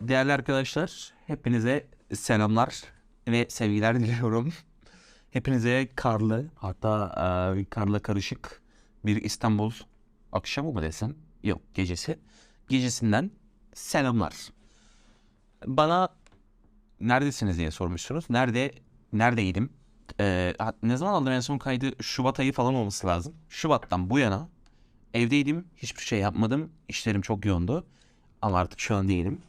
Değerli arkadaşlar, hepinize selamlar ve sevgiler diliyorum. Hepinize karlı, hatta e, karla karışık bir İstanbul akşamı mı desem? Yok, gecesi. Gecesinden selamlar. Bana neredesiniz diye sormuşsunuz. Nerede, neredeydim? E, ne zaman aldım en son kaydı? Şubat ayı falan olması lazım. Şubat'tan bu yana evdeydim, hiçbir şey yapmadım. İşlerim çok yoğundu. Ama artık şu an değilim.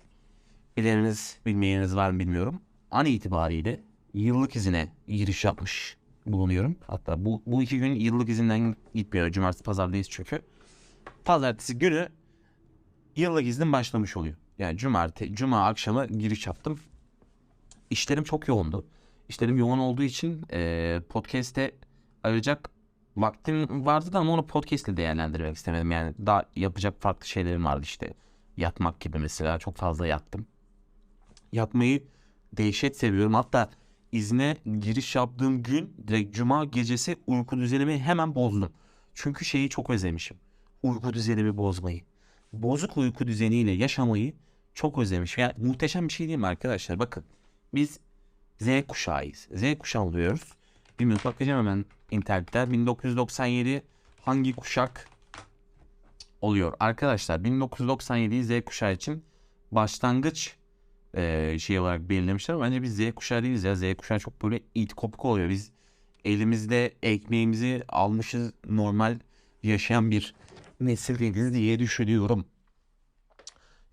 Bileniniz bilmeyeniniz var mı bilmiyorum. An itibariyle yıllık izine giriş yapmış bulunuyorum. Hatta bu, bu iki gün yıllık izinden gitmiyor. Cumartesi pazardayız çünkü. Pazartesi günü yıllık iznim başlamış oluyor. Yani cumartesi, cuma akşamı giriş yaptım. İşlerim çok yoğundu. İşlerim yoğun olduğu için eee podcast'te ayıracak vaktim vardı da ama onu podcast'le değerlendirmek istemedim. Yani daha yapacak farklı şeylerim vardı işte. Yatmak gibi mesela çok fazla yattım. Yatmayı dehşet seviyorum. Hatta izne giriş yaptığım gün direkt cuma gecesi uyku düzenimi hemen bozdum. Çünkü şeyi çok özlemişim. Uyku düzenimi bozmayı. Bozuk uyku düzeniyle yaşamayı çok özlemişim. Yani muhteşem bir şey değil mi arkadaşlar? Bakın biz Z kuşağıyız. Z kuşağı oluyoruz. Bilmiyorum bakacağım hemen internetten. 1997 hangi kuşak oluyor? Arkadaşlar 1997 Z kuşağı için başlangıç eee, şey olarak belirlemişler. Bence biz Z kuşağı değiliz ya. Z kuşağı çok böyle it kopuk oluyor. Biz elimizde ekmeğimizi almışız normal yaşayan bir nesil değiliz diye düşünüyorum.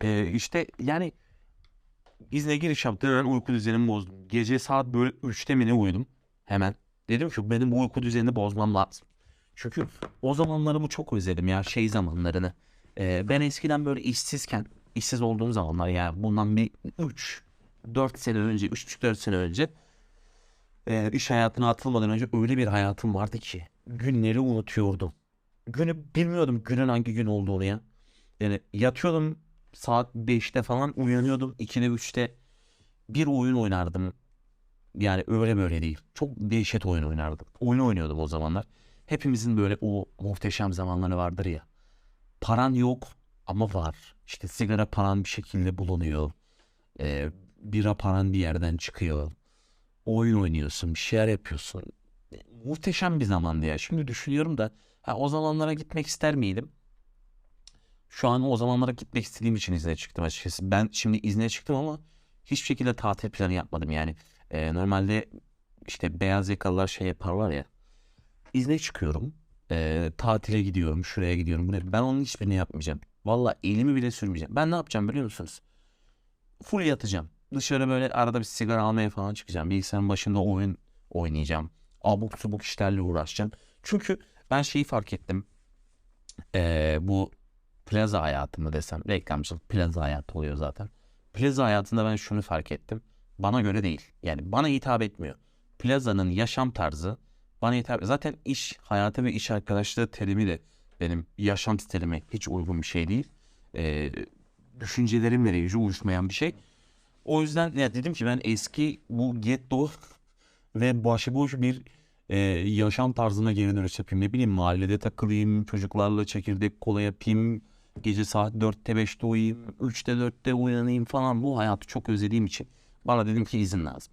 Eee işte yani izne giriş yaptım hemen uyku düzenimi bozdum. Gece saat böyle 3'te mi ne uyudum hemen. Dedim ki benim bu uyku düzenini bozmam lazım. Çünkü o zamanlarımı çok özledim ya şey zamanlarını. Ee, ben eskiden böyle işsizken, işsiz olduğum zamanlar yani bundan bir 3, 4 sene önce, 3-4 sene önce e, iş hayatına atılmadan önce öyle bir hayatım vardı ki günleri unutuyordum. Günü bilmiyordum günün hangi gün olduğunu ya. Yani yatıyordum saat 5'te falan uyanıyordum 2'de 3'te bir oyun oynardım. Yani öyle böyle değil. Çok dehşet oyun oynardım. Oyun oynuyordum o zamanlar. Hepimizin böyle o muhteşem zamanları vardır ya. Paran yok ama var. İşte sigara paran bir şekilde bulunuyor. Ee, bira paran bir yerden çıkıyor. Oyun oynuyorsun, bir şeyler yapıyorsun. E, Muhteşem bir zamandı ya. Şimdi düşünüyorum da ha, o zamanlara gitmek ister miydim? Şu an o zamanlara gitmek istediğim için izne çıktım açıkçası. Ben şimdi izne çıktım ama hiçbir şekilde tatil planı yapmadım yani. Ee, normalde işte beyaz yakalılar şey yaparlar ya. İzne çıkıyorum. Ee, tatile gidiyorum. Şuraya gidiyorum. Buraya. Ben onun hiçbirini yapmayacağım. Valla elimi bile sürmeyeceğim. Ben ne yapacağım biliyor musunuz? Full yatacağım. Dışarı böyle arada bir sigara almaya falan çıkacağım. Bilgisayarın başında oyun oynayacağım. Abuk subuk işlerle uğraşacağım. Çünkü ben şeyi fark ettim. Ee, bu plaza hayatı mı desem. Reklamcılık plaza hayatı oluyor zaten. Plaza hayatında ben şunu fark ettim. Bana göre değil. Yani bana hitap etmiyor. Plazanın yaşam tarzı bana hitap Zaten iş hayatı ve iş arkadaşlığı terimi de benim yaşam stilime hiç uygun bir şey değil. Ee, düşüncelerimle hiç uyuşmayan bir şey. O yüzden ya dedim ki ben eski bu getto ve başıboş bir e, yaşam tarzına geri dönüş yapayım. Ne bileyim mahallede takılayım, çocuklarla çekirdek kola yapayım. Gece saat 4'te 5'te uyuyayım, 3'te 4'te uyanayım falan. Bu hayatı çok özlediğim için bana dedim ki izin lazım.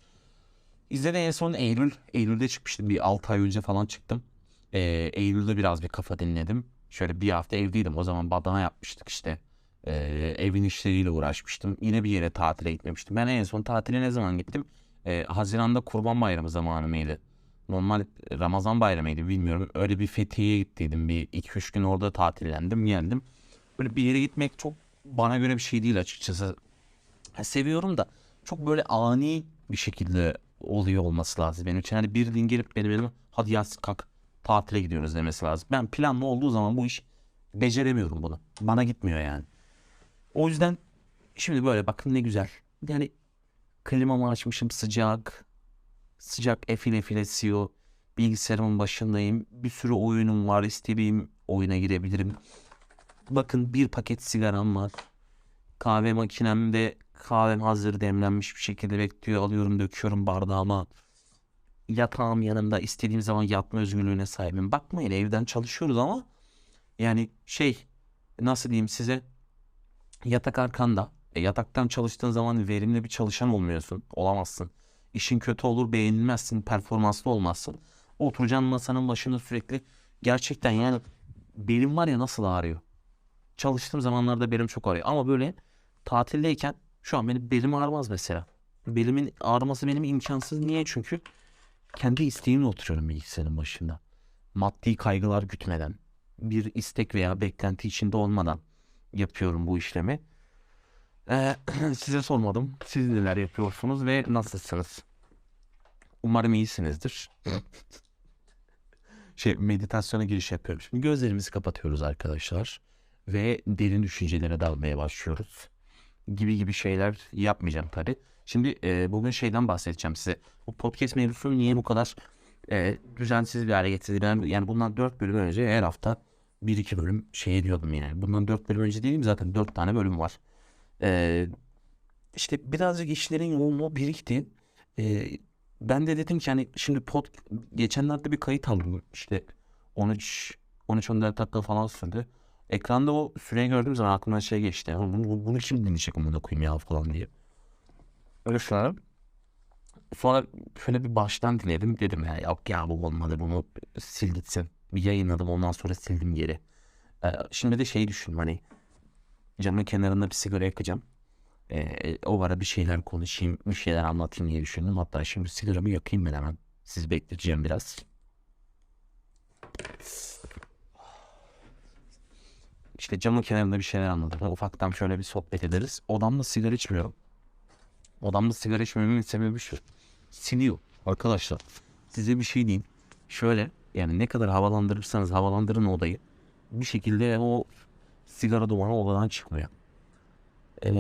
İzledi en son Eylül. Eylül'de çıkmıştım. Bir 6 ay önce falan çıktım. Ee, Eylül'de biraz bir kafa dinledim. Şöyle bir hafta evdeydim. O zaman badana yapmıştık işte. Ee, evin işleriyle uğraşmıştım. Yine bir yere tatile gitmemiştim. Ben en son tatile ne zaman gittim? Ee, Haziran'da Kurban Bayramı zamanı mıydı? Normal Ramazan bayramıydı bilmiyorum. Öyle bir Fethiye'ye gittiydim. Bir 2-3 gün orada tatillendim geldim. Böyle bir yere gitmek çok bana göre bir şey değil açıkçası. Ha, seviyorum da çok böyle ani bir şekilde oluyor olması lazım benim için. Hani birinin gelip benim elime hadi yaz kalk tatile gidiyoruz demesi lazım. Ben planlı olduğu zaman bu iş beceremiyorum bunu. Bana gitmiyor yani. O yüzden şimdi böyle bakın ne güzel. Yani klimamı açmışım sıcak. Sıcak efil efil esiyor. Bilgisayarımın başındayım. Bir sürü oyunum var. İstediğim oyuna girebilirim. Bakın bir paket sigaram var. Kahve makinemde kahvem hazır demlenmiş bir şekilde bekliyor. Alıyorum döküyorum bardağıma. Yatağım yanımda istediğim zaman yatma özgürlüğüne sahibim. Bakmayın evden çalışıyoruz ama yani şey nasıl diyeyim size yatak arkanda E, yataktan çalıştığın zaman verimli bir çalışan olmuyorsun. Olamazsın. İşin kötü olur, beğenilmezsin, performanslı olmazsın. Oturacaksın masanın başında sürekli. Gerçekten yani belim var ya nasıl ağrıyor. Çalıştığım zamanlarda belim çok ağrıyor. Ama böyle tatildeyken şu an benim belim ağrımaz mesela. Belimin ağrıması benim imkansız. Niye? Çünkü kendi isteğimle oturuyorum bilgisayarın başında. Maddi kaygılar gütmeden, bir istek veya beklenti içinde olmadan yapıyorum bu işlemi. Ee, size sormadım. Siz neler yapıyorsunuz ve nasılsınız? Umarım iyisinizdir. şey meditasyona giriş yapıyorum. Şimdi gözlerimizi kapatıyoruz arkadaşlar ve derin düşüncelere dalmaya başlıyoruz. Gibi gibi şeyler yapmayacağım tabii. Şimdi e, bugün şeyden bahsedeceğim size. Bu podcast mevzusunu niye bu kadar e, düzensiz bir hale getirdiler? Yani bundan 4 bölüm önce her hafta 1-2 bölüm şey diyordum yani. Bundan 4 bölüm önce değilim zaten 4 tane bölüm var. E, işte birazcık işlerin yoğunluğu birikti. E, ben de dedim ki hani şimdi pod geçenlerde bir kayıt aldım. İşte 13 13-14 dakika falan sürdü. Ekranda o süreyi gördüğüm zaman aklımdan şey geçti. "Ya Bunu, bunu kim dinleyecek amına koyayım ya falan diye. Öyle düşünüyorum. Sonra şöyle bir baştan dinledim. Dedim ya yok ya bu olmadı bunu sil. Bir yayınladım ondan sonra sildim geri. Ee, şimdi de şey düşün hani camın kenarında bir sigara yakacağım. Ee, o ara bir şeyler konuşayım, bir şeyler anlatayım diye düşündüm. Hatta şimdi sigaramı yakayım ben hemen. Sizi bekleteceğim biraz. İşte camın kenarında bir şeyler anlatırım. Ufaktan şöyle bir sohbet ederiz. Odamda sigara içmiyorum. Odamda sigara içmememin sebebi şu. Siniyor arkadaşlar. Size bir şey diyeyim. Şöyle yani ne kadar havalandırırsanız havalandırın odayı. Bir şekilde o sigara dumanı odadan çıkmıyor. Ee,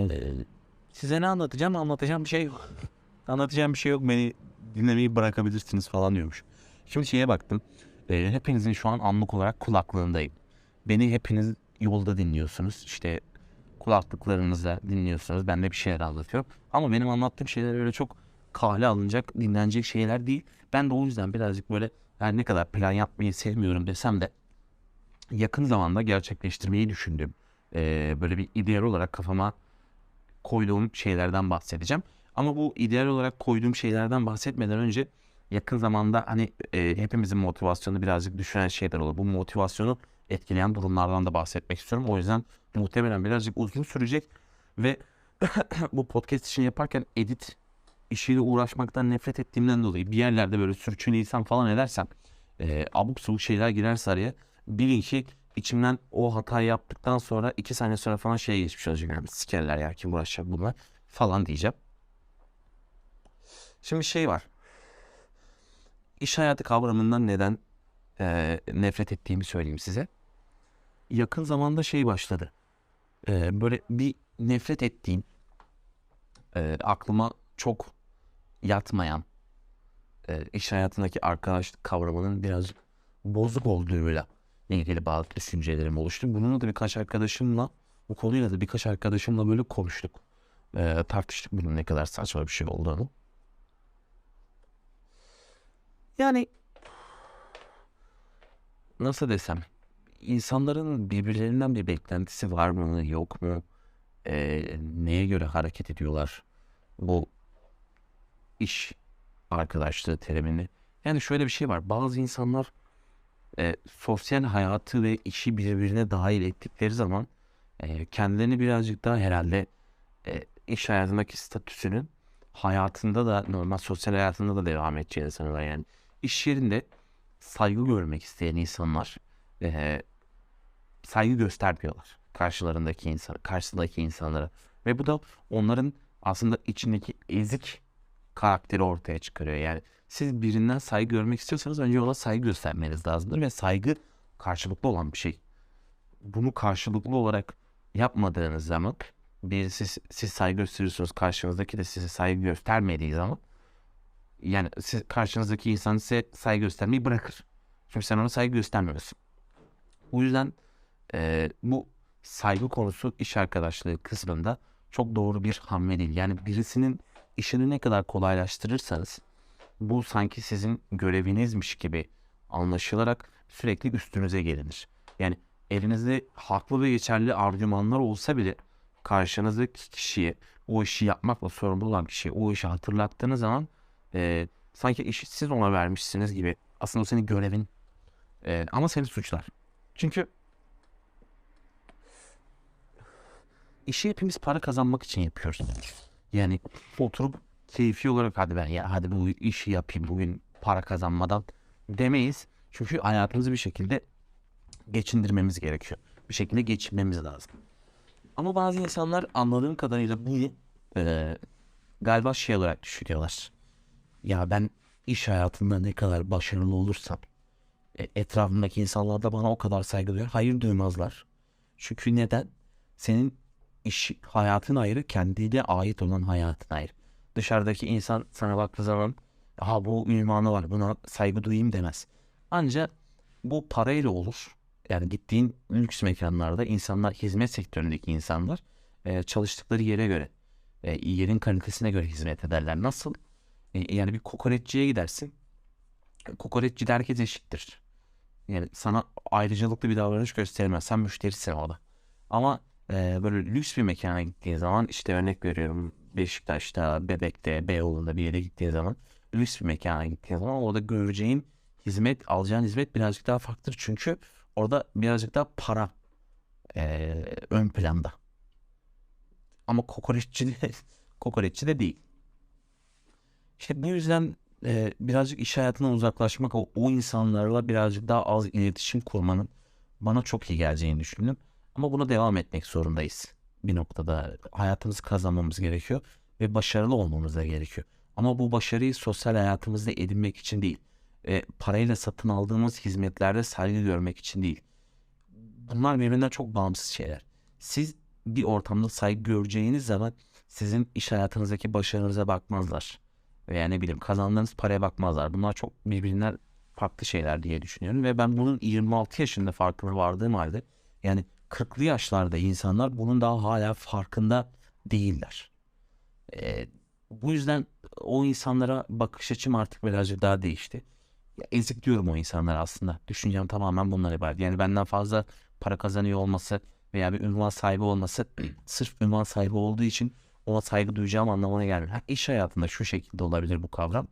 size ne anlatacağım? Anlatacağım bir şey yok. Anlatacağım bir şey yok. Beni dinlemeyi bırakabilirsiniz falan diyormuş. Şimdi şeye baktım. Ee, hepinizin şu an anlık olarak kulaklığındayım. Beni hepiniz yolda dinliyorsunuz. İşte kulaklıklarınızla dinliyorsunuz. Ben de bir şeyler anlatıyorum. Ama benim anlattığım şeyler öyle çok kale alınacak, dinlenecek şeyler değil. Ben de o yüzden birazcık böyle yani ne kadar plan yapmayı sevmiyorum desem de yakın zamanda gerçekleştirmeyi düşündüğüm eee, böyle bir ideal olarak kafama koyduğum şeylerden bahsedeceğim. Ama bu ideal olarak koyduğum şeylerden bahsetmeden önce yakın zamanda hani e, hepimizin motivasyonu birazcık düşüren şeyler olur. Bu motivasyonu etkileyen durumlardan da bahsetmek istiyorum. O yüzden muhtemelen birazcık uzun sürecek ve bu podcast için yaparken edit işiyle uğraşmaktan nefret ettiğimden dolayı bir yerlerde böyle sürçülisan falan edersem e, abuk sabuk şeyler girerse araya bilin ki içimden o hatayı yaptıktan sonra iki saniye sonra falan şeye geçmiş olacak. Yani sikerler ya kim uğraşacak bunlar falan diyeceğim. Şimdi şey var. İş hayatı kavramından neden e, nefret ettiğimi söyleyeyim size. Yakın zamanda şey başladı. E, böyle bir nefret ettiğim e, aklıma çok yatmayan e, iş hayatındaki arkadaşlık kavramının biraz bozuk olduğuyla ilgili bazı düşüncelerim oluştu. Bununla da birkaç arkadaşımla bu konuyla da birkaç arkadaşımla böyle konuştuk. E, tartıştık bunun ne kadar saçma bir şey olduğunu. Yani nasıl desem insanların birbirlerinden bir beklentisi var mı yok mu? Ee, neye göre hareket ediyorlar? Bu iş arkadaşlığı terimini. Yani şöyle bir şey var. Bazı insanlar e, sosyal hayatı ve işi birbirine dahil ettikleri zaman e, kendilerini birazcık daha herhalde e, iş hayatındaki statüsünün hayatında da normal sosyal hayatında da devam edeceğini sanıyorlar yani. İş yerinde saygı görmek isteyen insanlar e, saygı göstermiyorlar karşılarındaki insan, karşısındaki insanlara ve bu da onların aslında içindeki ezik karakteri ortaya çıkarıyor. Yani siz birinden saygı görmek istiyorsanız önce ona saygı göstermeniz lazımdır ve saygı karşılıklı olan bir şey. Bunu karşılıklı olarak yapmadığınız zaman bir siz, siz saygı gösteriyorsunuz karşınızdaki de size saygı göstermediği zaman yani siz, karşınızdaki insan size saygı göstermeyi bırakır. Çünkü sen ona saygı göstermiyorsun. Bu yüzden e, bu saygı konusu iş arkadaşlığı kısmında çok doğru bir hamle değil. Yani birisinin işini ne kadar kolaylaştırırsanız bu sanki sizin görevinizmiş gibi anlaşılarak sürekli üstünüze gelinir. Yani elinizde haklı ve geçerli argümanlar olsa bile karşınızdaki kişiye o işi yapmakla sorumlu olan kişiye o işi hatırlattığınız zaman e, sanki işi siz ona vermişsiniz gibi. Aslında o senin görevin E, ama seni suçlar. Çünkü işi hepimiz para kazanmak için yapıyoruz. Yani oturup keyfi olarak hadi ben ya hadi bu işi yapayım bugün para kazanmadan demeyiz. Çünkü hayatımızı bir şekilde geçindirmemiz gerekiyor. Bir şekilde geçinmemiz lazım. Ama bazı insanlar anladığım kadarıyla bunu e, galiba şey olarak düşünüyorlar. Ya ben iş hayatında ne kadar başarılı olursam etrafımdaki insanlar da bana o kadar saygı duyar. Hayır duymazlar. Çünkü neden? Senin iş hayatın ayrı, kendine ait olan hayatın ayrı. Dışarıdaki insan sana baktığı zaman ha bu ünvanı var buna saygı duyayım demez. Ancak bu parayla olur. Yani gittiğin lüks mekanlarda insanlar, hizmet sektöründeki insanlar e, çalıştıkları yere göre, e, yerin kalitesine göre hizmet ederler. Nasıl? E, yani bir kokoreççiye gidersin. Kokoreççi de herkes eşittir. Yani sana ayrıcalıklı bir davranış göstermez. Sen müşterisin orada. Ama e, böyle lüks bir mekana gittiğin zaman işte örnek veriyorum Beşiktaş'ta, Bebek'te, Beyoğlu'nda bir yere gittiğin zaman lüks bir mekana gittiğin zaman orada göreceğin hizmet, alacağın hizmet birazcık daha farklıdır. Çünkü orada birazcık daha para e, ön planda. Ama kokoreççi de, kokoreççi de değil. İşte bu yüzden e, birazcık iş hayatından uzaklaşmak, o, o insanlarla birazcık daha az iletişim kurmanın bana çok iyi geleceğini düşündüm. Ama buna devam etmek zorundayız. Bir noktada hayatımızı kazanmamız gerekiyor ve başarılı olmamız da gerekiyor. Ama bu başarıyı sosyal hayatımızda edinmek için değil. E, parayla satın aldığımız hizmetlerde saygı görmek için değil. Bunlar birbirinden çok bağımsız şeyler. Siz bir ortamda saygı göreceğiniz zaman sizin iş hayatınızdaki başarınıza bakmazlar. Veya ne bileyim kazandığınız paraya bakmazlar. Bunlar çok birbirinden farklı şeyler diye düşünüyorum. Ve ben bunun 26 yaşında farkına vardığım halde yani 40'lı yaşlarda insanlar bunun daha hala farkında değiller. Ee, bu yüzden o insanlara bakış açım artık birazcık daha değişti. Ya, ezikliyorum o insanları aslında. Düşüncem tamamen bunlar ibaret. Yani benden fazla para kazanıyor olması veya bir ünvan sahibi olması sırf ünvan sahibi olduğu için ona saygı duyacağım anlamına gelmiyor. Ha, iş hayatında şu şekilde olabilir bu kavram.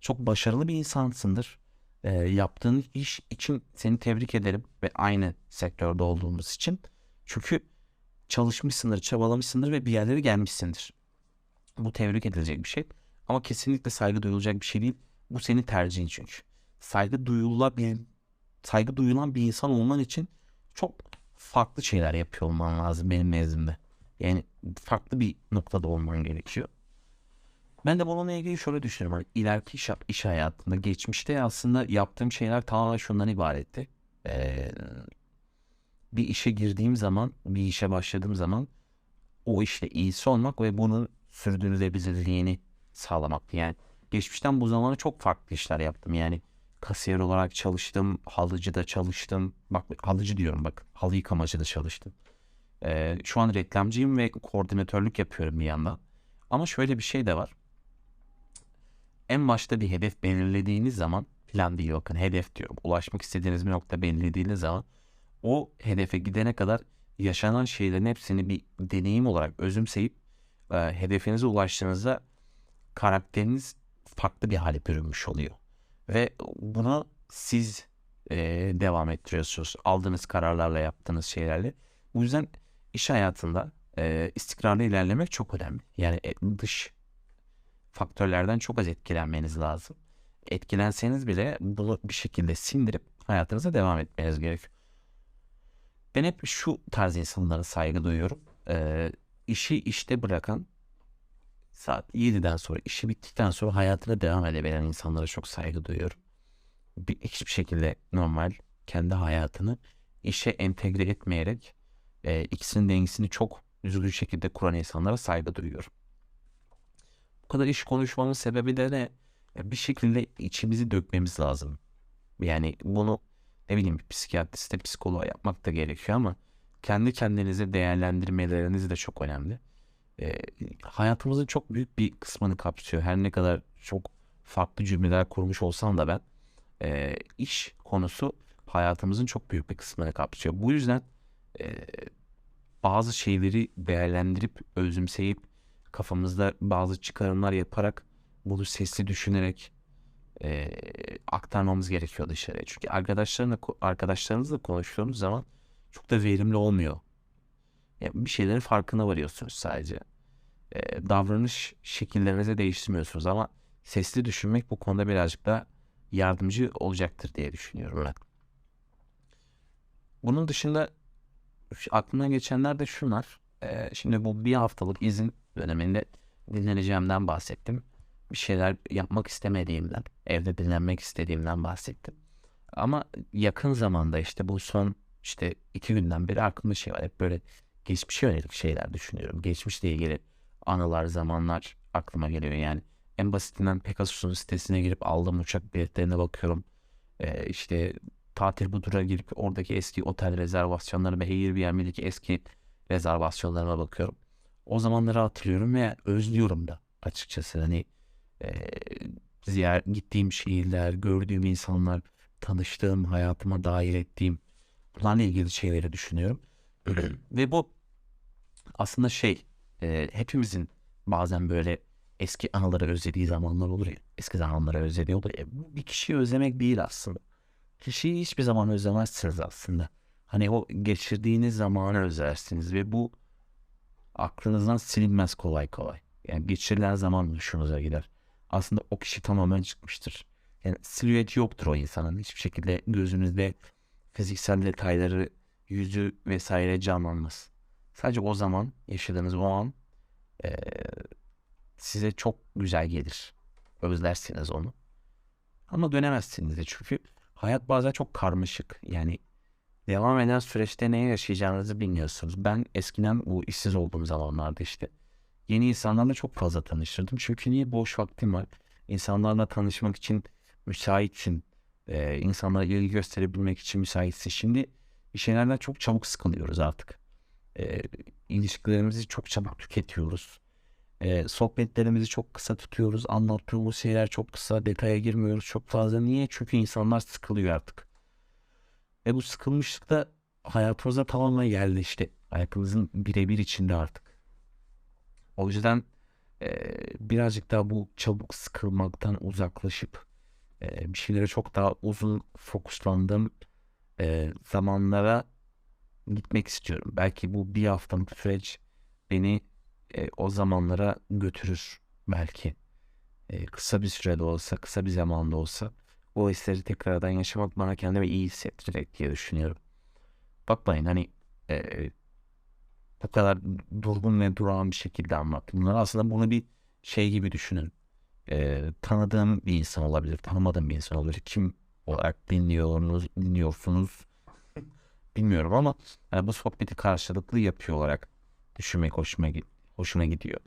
Çok başarılı bir insansındır. E, yaptığın iş için seni tebrik ederim ve aynı sektörde olduğumuz için. Çünkü çalışmışsındır, çabalamışsındır ve bir yerlere gelmişsindir. Bu tebrik edilecek bir şey. Ama kesinlikle saygı duyulacak bir şey değil. Bu senin tercihin çünkü. Saygı duyulabilen, saygı duyulan bir insan olman için çok farklı şeyler yapıyor olman lazım benim nezdimde. Yani farklı bir noktada olman gerekiyor. Ben de bununla ilgili şöyle düşünüyorum. İleriki iş, iş hayatında, geçmişte aslında yaptığım şeyler tamamen şundan ibaretti. Ee, bir işe girdiğim zaman, bir işe başladığım zaman o işte iyisi olmak ve bunu sürdürülebilirliğini sağlamak. Yani geçmişten bu zamana çok farklı işler yaptım. Yani kasiyer olarak çalıştım, halıcıda çalıştım. Bak halıcı diyorum bak, halı yıkamacıda çalıştım. Ee, şu an reklamcıyım ve koordinatörlük yapıyorum bir yandan. Ama şöyle bir şey de var. En başta bir hedef belirlediğiniz zaman plan değil bakın hedef diyorum. Ulaşmak istediğiniz bir nokta belirlediğiniz zaman o hedefe gidene kadar yaşanan şeylerin hepsini bir deneyim olarak özümseyip e, hedefinize ulaştığınızda karakteriniz farklı bir hale bürünmüş oluyor. Ve buna siz e, devam ettiriyorsunuz. Aldığınız kararlarla yaptığınız şeylerle. Bu yüzden iş hayatında e, istikrarlı ilerlemek çok önemli. Yani e, dış faktörlerden çok az etkilenmeniz lazım. Etkilenseniz bile bunu bir şekilde sindirip hayatınıza devam etmeniz gerekiyor. Ben hep şu tarz insanlara saygı duyuyorum. E, işi işte bırakan saat 7'den sonra işi bittikten sonra hayatına devam edebilen insanlara çok saygı duyuyorum. Bir, hiçbir şekilde normal kendi hayatını işe entegre etmeyerek e, ikisinin dengesini çok düzgün şekilde kuran insanlara saygı duyuyorum. Bu kadar iş konuşmanın sebebi de ne? Bir şekilde içimizi dökmemiz lazım. Yani bunu ne bileyim bir psikiyatriste, psikoloğa yapmak da gerekiyor ama kendi kendinizi değerlendirmeleriniz de çok önemli. E, hayatımızın çok büyük bir kısmını kapsıyor. Her ne kadar çok farklı cümleler kurmuş olsam da ben e, iş konusu hayatımızın çok büyük bir kısmını kapsıyor. Bu yüzden e, bazı şeyleri değerlendirip özümseyip kafamızda bazı çıkarımlar yaparak bunu sesli düşünerek e, aktarmamız gerekiyor dışarıya. Çünkü arkadaşlarla arkadaşlarınızla konuştuğunuz zaman çok da verimli olmuyor. Yani bir şeylerin farkına varıyorsunuz sadece. E, davranış şekillerinizi değiştirmiyorsunuz ama sesli düşünmek bu konuda birazcık da yardımcı olacaktır diye düşünüyorum ben. Bunun dışında aklıma geçenler de şunlar. Ee, şimdi bu bir haftalık izin döneminde dinleneceğimden bahsettim. Bir şeyler yapmak istemediğimden, evde dinlenmek istediğimden bahsettim. Ama yakın zamanda işte bu son işte iki günden beri aklımda şey var. Hep böyle geçmişe yönelik şeyler düşünüyorum. Geçmişle ilgili anılar, zamanlar aklıma geliyor yani. En basitinden Pegasus'un sitesine girip aldığım uçak biletlerine bakıyorum. Ee, işte tatil budura girip oradaki eski otel rezervasyonları ve Airbnb'deki eski rezervasyonlarıma bakıyorum. O zamanları hatırlıyorum ve özlüyorum da açıkçası. Hani e, ziyaret gittiğim şehirler, gördüğüm insanlar, tanıştığım, hayatıma dahil ettiğim bunlarla ilgili şeyleri düşünüyorum. ve bu aslında şey e, hepimizin bazen böyle eski anıları özlediği zamanlar olur ya. Eski zamanları özlediği olur ya. Bir kişiyi özlemek değil aslında kişiyi hiçbir zaman özlemezsiniz aslında. Hani o geçirdiğiniz zamanı özlersiniz ve bu aklınızdan silinmez kolay kolay. Yani geçirilen zaman hoşunuza gider. Aslında o kişi tamamen çıkmıştır. Yani silüet yoktur o insanın. Hiçbir şekilde gözünüzde fiziksel detayları, yüzü vesaire canlanmaz. Sadece o zaman yaşadığınız o an e, size çok güzel gelir. Özlersiniz onu. Ama dönemezsiniz de çünkü hayat bazen çok karmaşık. Yani devam eden süreçte ne yaşayacağınızı bilmiyorsunuz. Ben eskiden bu işsiz olduğum zamanlarda işte yeni insanlarla çok fazla tanıştırdım. Çünkü niye boş vaktim var. İnsanlarla tanışmak için müsaitsin. Ee, insanlara ilgi gösterebilmek için müsaitsin. Şimdi bir şeylerden çok çabuk sıkılıyoruz artık. Ee, ilişkilerimizi çok çabuk tüketiyoruz. E, sohbetlerimizi çok kısa tutuyoruz. Anlattığımız şeyler çok kısa. Detaya girmiyoruz çok fazla. Niye? Çünkü insanlar sıkılıyor artık. Ve bu sıkılmışlık da hayatımıza tamamen geldi işte. Hayatımızın birebir içinde artık. O yüzden e, birazcık daha bu çabuk sıkılmaktan uzaklaşıp e, bir şeylere çok daha uzun fokuslandığım e, zamanlara gitmek istiyorum. Belki bu bir haftalık süreç beni e, o zamanlara götürür belki. E, kısa bir sürede olsa, kısa bir zamanda olsa o hisleri tekrardan yaşamak bana kendimi iyi hissettirecek diye düşünüyorum. Bakmayın hani e, bu kadar durgun ve durağan bir şekilde anlattım. Bunlar aslında bunu bir şey gibi düşünün. E, tanıdığım bir insan olabilir, tanımadığım bir insan olabilir. Kim olarak dinliyorsunuz, dinliyorsunuz bilmiyorum ama yani bu sohbeti karşılıklı yapıyor olarak düşünmek hoşuma gitti hoşuna gidiyor.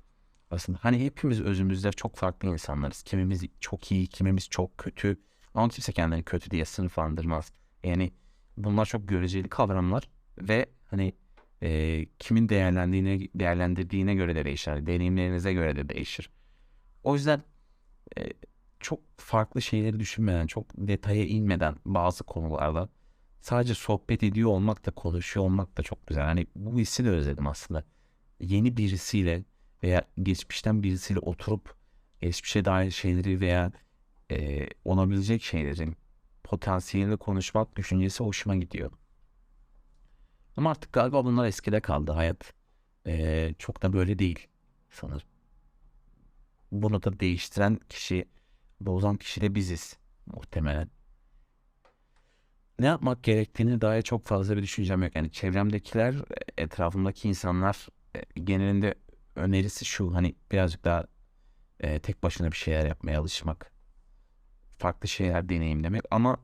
Aslında hani hepimiz özümüzde çok farklı insanlarız. Kimimiz çok iyi, kimimiz çok kötü. Ama kimse kendini kötü diye sınıflandırmaz. Yani bunlar çok göreceli kavramlar ve hani e, kimin değerlendiğine, değerlendirdiğine göre de değişir. Deneyimlerinize göre de değişir. O yüzden e, çok farklı şeyleri düşünmeden, çok detaya inmeden bazı konularda sadece sohbet ediyor olmak da konuşuyor olmak da çok güzel. Hani bu hissi de özledim aslında yeni birisiyle veya geçmişten birisiyle oturup geçmişe dair şeyleri veya e, olabilecek şeylerin potansiyelini konuşmak düşüncesi hoşuma gidiyor. Ama artık galiba bunlar eskide kaldı. Hayat e, çok da böyle değil sanırım. Bunu da değiştiren kişi, bozan kişi de biziz muhtemelen. Ne yapmak gerektiğini dair çok fazla bir düşüncem yok. Yani çevremdekiler, etrafımdaki insanlar e, genelinde önerisi şu hani birazcık daha e, tek başına bir şeyler yapmaya alışmak. Farklı şeyler deneyimlemek ama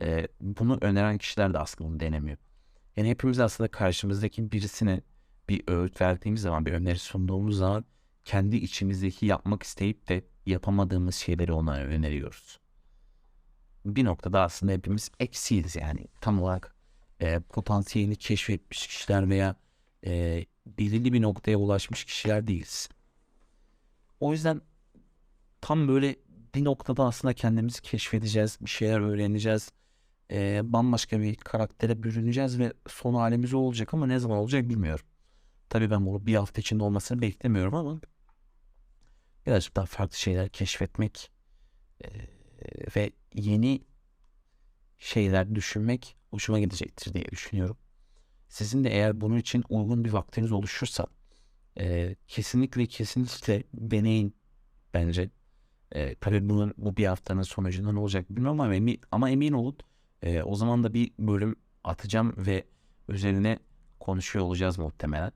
e, bunu öneren kişiler de aslında bunu denemiyor. Yani hepimiz aslında karşımızdaki birisine bir öğüt verdiğimiz zaman, bir öneri sunduğumuz zaman kendi içimizdeki yapmak isteyip de yapamadığımız şeyleri ona öneriyoruz. Bir noktada aslında hepimiz eksiyiz yani. Tam olarak e, potansiyelini keşfetmiş kişiler veya e, belirli bir noktaya ulaşmış kişiler değiliz. O yüzden tam böyle bir noktada aslında kendimizi keşfedeceğiz, bir şeyler öğreneceğiz. E, bambaşka bir karaktere bürüneceğiz ve son halimiz olacak ama ne zaman olacak bilmiyorum. Tabii ben bunu bir hafta içinde olmasını beklemiyorum ama birazcık daha farklı şeyler keşfetmek eee, ve yeni şeyler düşünmek hoşuma gidecektir diye düşünüyorum. Sizin de eğer bunun için uygun bir vaktiniz oluşursa eee, kesinlikle kesinlikle deneyin bence. Eee tabii bunun bu bir haftanın sonucunda ne olacak bilmiyorum ama emin, ama emin olun eee, o zaman da bir bölüm atacağım ve üzerine konuşuyor olacağız muhtemelen.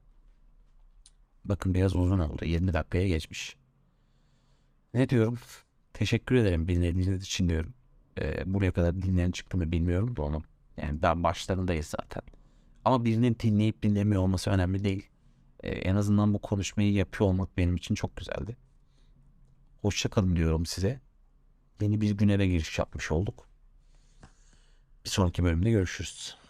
Bakın biraz uzun oldu. 20 dakikaya geçmiş. Ne diyorum? Teşekkür ederim dinlediğiniz için diyorum. Eee, buraya kadar dinleyen çıktı mı bilmiyorum da onu. Yani daha başlarındayız zaten. Ama birinin dinleyip dinlemiyor olması önemli değil. Eee, en azından bu konuşmayı yapıyor olmak benim için çok güzeldi. Hoşça kalın diyorum size. Yeni bir güne giriş yapmış olduk. Bir sonraki bölümde görüşürüz.